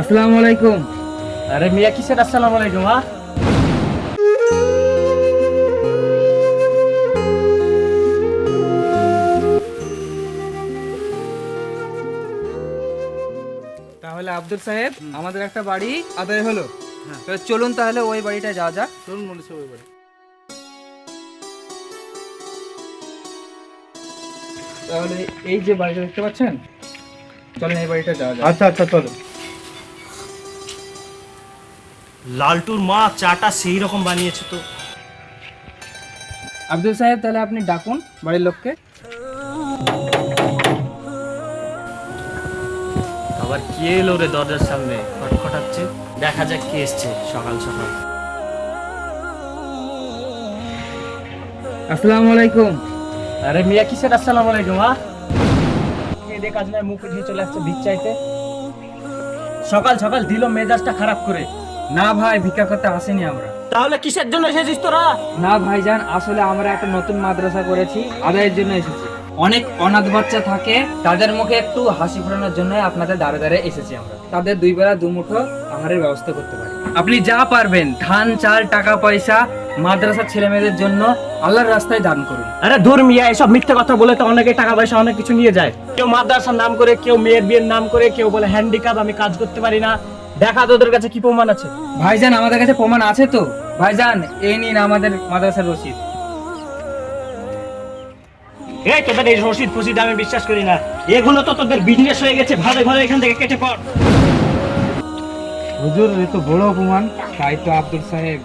আসসালামু আলাইকুম। আরে মিয়া কিসের আসসালামু আলাইকুম হ্যাঁ তাহলে আব্দুল সাহেব আমাদের একটা বাড়ি আদায় হলো। তো চলুন তাহলে ওই বাড়িটা যাওয়া যাক। চলুন মনে সবাই বাড়ি। তাহলে এই যে বাড়িটা দেখতে পাচ্ছেন চলেন এই বাড়িটা যাওয়া যাক। আচ্ছা আচ্ছা চলো। লালটুর মা চাটা সেই রকম বানিয়েছে তো। আব্দুল সাহেব তাহলে আপনি ডাকুন বাড়ির লোককে। আবার কে এলো রে দরজার সামনে? খটখটাচ্ছে। দেখা যাক কে এসছে সকাল সকাল। আসসালামু আলাইকুম। আরে মিয়া কিসের আসসালামু আলাইকুম হ্যাঁ কে কাজ নাই মুখ উঠিয়ে চলে আসছে ভিক চাইতে সকাল সকাল দিল মেজাজটা খারাপ করে। না ভাই ভিক্ষা করতে আসেনি আমরা। তাহলে কিসের জন্য এসেছিস তোরা? না ভাইজান আসলে আমরা একটা নতুন মাদ্রাসা করেছি আদায়ের জন্য এসেছি। অনেক অনাথ বাচ্চা থাকে তাদের মুখে একটু হাসি ফোটানোর জন্য আপনাদের দাঁড়ে দাঁড়ে এসেছি আমরা। তাদের দুই বেলা দুমুঠো ব্যবস্থা করতে পারি। আপনি যা পারবেন ধান চাল টাকা পয়সা মাদ্রাসার ছেলে মেয়েদের জন্য আল্লাহর রাস্তায় দান করুন। আরে ধুর মিয়া এসব মিথ্যে কথা বলে তো অনেকে টাকা পয়সা অনেক কিছু নিয়ে যায়। কেউ মাদ্রাসার নাম করে কেউ মেয়ের বিয়ের নাম করে কেউ বলে হ্যান্ডিক্যাপ আমি কাজ করতে পারি না। দেখা তোদের কাছে কি প্রমাণ আছে? ভাইজান আমাদের কাছে প্রমাণ আছে তো। ভাইজান এই নিন আমাদের মাদ্রাসার রসিদ। এই তোদের এই রসিদ ফসিদ আমি বিশ্বাস করি না। এগুলো তো তোদের বিজনেস হয়ে গেছে ভালো ভালো এখান থেকে কেটে পড়। হুজুর এ তো বড় অপমান। তাই তো আব্দুল সাহেব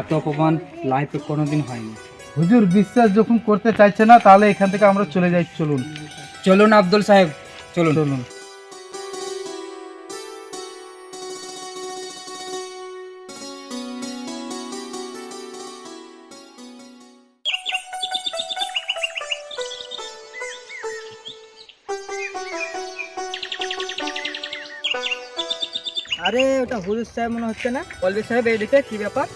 এত অপমান লাইফে কোনোদিন হয়নি। হুজুর বিশ্বাস যখন করতে চাইছে না তাহলে এখান থেকে আমরা চলে যাই চলুন। চলুন আব্দুল সাহেব চলুন। চলুন। আরে ওটা হুজুর সাহেব মনে হচ্ছে না? পলবি সাহেব এইদিকে কি ব্যাপার?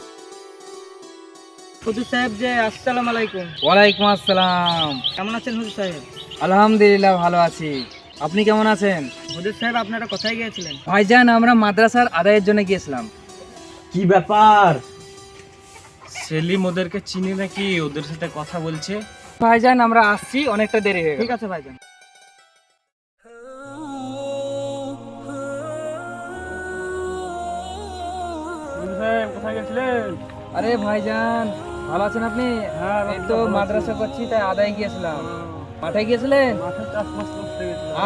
হুজুর সাহেব যে আসসালামু আলাইকুম। ওয়ালাইকুম আসসালাম। কেমন আছেন হুজুর সাহেব? আলহামদুলিল্লাহ ভালো আছি। আপনি কেমন আছেন? হুজুর সাহেব আপনারা কোথায় গিয়েছিলেন? ভাইজান আমরা মাদ্রাসার আদায়ের জন্য গিয়েছিলাম। কি ব্যাপার? সেলিম ওদেরকে চিনি নাকি? ওদের সাথে কথা বলছে? ভাইজান আমরা আসছি অনেকটা দেরি হয়ে ঠিক আছে ভাইজান। কোথায় গেছিলেন? আরে ভাইজান ভালো আছেন আপনি? হ্যাঁ, এই তো মাদ্রাসা করছি তাই আদায় গিয়েছিলাম। মাঠে গিয়েছিলেন?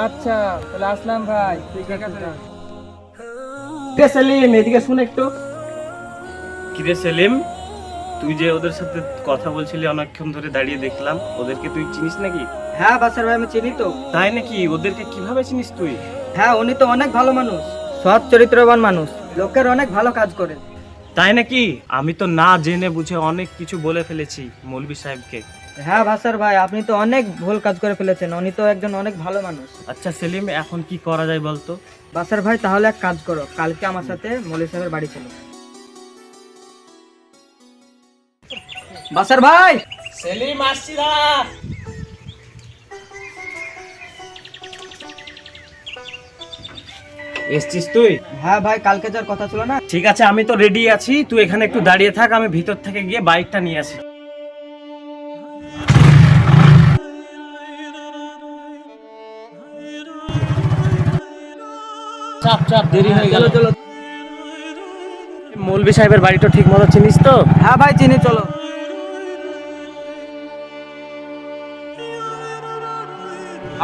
আচ্ছা তাহলে আসলাম ভাই। ঠিক আছে সেলিম এদিকে শুন একটু। কিরে সেলিম? তুই যে ওদের সাথে কথা বলছিলি অনেকক্ষণ ধরে দাঁড়িয়ে দেখলাম। ওদেরকে তুই চিনিস নাকি? হ্যাঁ বাসার ভাই আমি চিনি তো। তাই নাকি? ওদেরকে কীভাবে চিনিস তুই? হ্যাঁ উনি তো অনেক ভালো মানুষ। সৎ চরিত্রবান মানুষ। লোকের অনেক ভালো কাজ করে। তাই নাকি? আমি তো না জেনে বুঝে অনেক কিছু বলে ফেলেছি মৌলবি সাহেবকে। হ্যাঁ ভাসার ভাই আপনি তো অনেক ভুল কাজ করে ফেলেছেন। উনি তো একজন অনেক ভালো মানুষ। আচ্ছা সেলিম এখন কি করা যায় বলতো? বাসার ভাই তাহলে এক কাজ করো। কালকে আমার সাথে মৌলী সাহেবের বাড়ি চলো। বাসার ভাই! সেলিম আসছি এসছিস তুই? হ্যাঁ ভাই কালকে যার কথা ছিল না? ঠিক আছে আমি তো রেডি আছি। তুই এখানে একটু দাঁড়িয়ে থাক আমি ভিতর থেকে গিয়ে বাইকটা নিয়ে আসি। চাপ চাপ দেরি হয়ে গেল। চলো মৌলবি সাহেবের বাড়িটা ঠিক মতো চিনিস তো? হ্যাঁ ভাই চিনি চলো।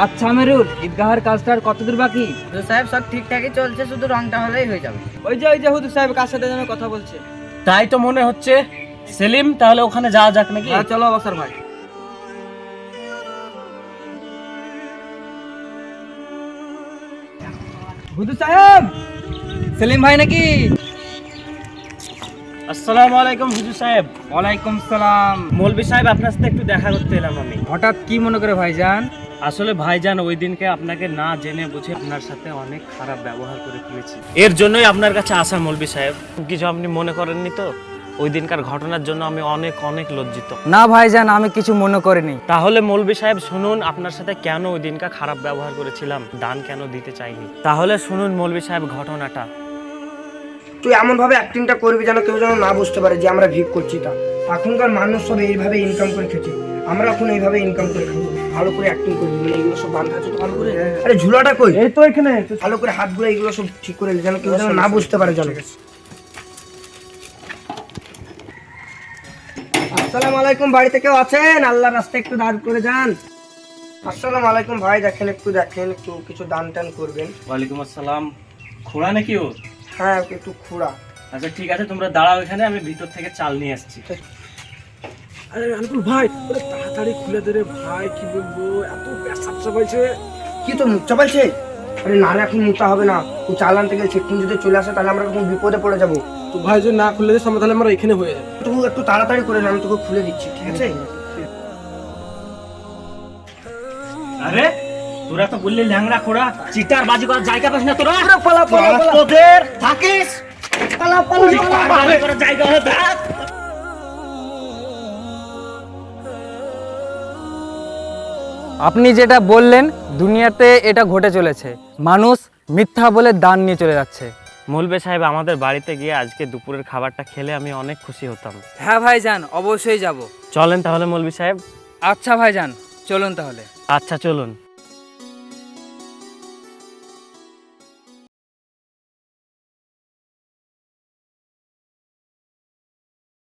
আচ্ছা আমিরুল ঈদগাহের কাজটা আর কতদূর বাকি? সাহেব সব ঠিকঠাকই চলছে শুধু রংটা হলেই হয়ে যাবে। ওই যে ওই যে হুজুর সাহেব কার সাথে যেন কথা বলছে। তাই তো মনে হচ্ছে সেলিম তাহলে ওখানে যাওয়া যাক নাকি? হ্যাঁ চলো বসার ভাই। হুজুর সাহেব সেলিম ভাই নাকি? আসসালামু আলাইকুম হুজুর সাহেব। ওয়ালাইকুম সালাম। মৌলবি সাহেব আপনার সাথে একটু দেখা করতে এলাম আমি। হঠাৎ কি মনে করে ভাইজান? আসলে ভাইজান ওই দিনকে আপনাকে না জেনে বুঝে আপনার সাথে অনেক খারাপ ব্যবহার করে ফেলেছি এর জন্যই আপনার কাছে আসা মৌলবি সাহেব। কিছু আপনি মনে করেননি তো? ওই দিনকার ঘটনার জন্য আমি অনেক অনেক লজ্জিত। না ভাইজান আমি কিছু মনে করিনি। তাহলে মৌলবি সাহেব শুনুন আপনার সাথে কেন ওই দিনকার খারাপ ব্যবহার করেছিলাম? দান কেন দিতে চাইনি? তাহলে শুনুন মৌলবি সাহেব ঘটনাটা। তুই এমন ভাবে অ্যাক্টিংটা করবি যেন কেউ যেন না বুঝতে পারে যে আমরা ভিক করছি তা। এখনকার মানুষ সব এইভাবে ইনকাম করে খেতে আমরা এখন এইভাবে ইনকাম করে খাব। ভালো করে অ্যাক্টিং করবি মানে এগুলো সব বান্ধা আছে। তো ভালো করে আরে ঝুলাটা কই? এই তো এখানে ভালো করে হাতগুলো এগুলো সব ঠিক করে যেন কেউ যেন না বুঝতে পারে যেন। আসসালামু আলাইকুম বাড়িতে কেউ আছেন? আল্লাহ রাস্তায় একটু দাঁড় করে যান। আসসালামু আলাইকুম ভাই দেখেন একটু দেখেন একটু কিছু দান টান করবেন। ওয়ালাইকুম আসসালাম। খোড়া নাকি ও? হ্যাঁ একটু খুঁড়া। আচ্ছা ঠিক আছে তোমরা দাঁড়াও এখানে আমি ভিতর থেকে চাল নিয়ে আসছি। আরে আনকুল ভাই তাড়াতাড়ি খুলে দে রে ভাই কি বলব? এত পেশাব চাপাইছে। কি তোর মুখ চাপাইছে? আরে না রে, এখন মুখটা হবে না। ও চালান থেকে চেকিং যদি চলে আসে তাহলে আমরা এখন বিপদে পড়ে যাব। তো ভাই যদি না খুলে দিস আমরা তাহলে আমরা এখানে হয়ে যাব। তুই একটু তাড়াতাড়ি করে নে, আমি তোকে খুলে দিচ্ছি ঠিক আছে? আরে তোরা তো বললি ল্যাংড়া খোড়া চিটার বাজি করার জায়গা পাস না তোরা? পালা, পালা। তোদের থাকিস? পালা, পালা, জায়গা থাক আপনি যেটা বললেন দুনিয়াতে এটা ঘটে চলেছে। মানুষ মিথ্যা বলে দান নিয়ে চলে যাচ্ছে। মৌলবে সাহেব আমাদের বাড়িতে গিয়ে আজকে দুপুরের খাবারটা খেলে আমি অনেক খুশি হতাম। হ্যাঁ ভাই যান অবশ্যই যাব। চলেন তাহলে মৌলবি সাহেব। আচ্ছা ভাই যান চলুন তাহলে। আচ্ছা চলুন।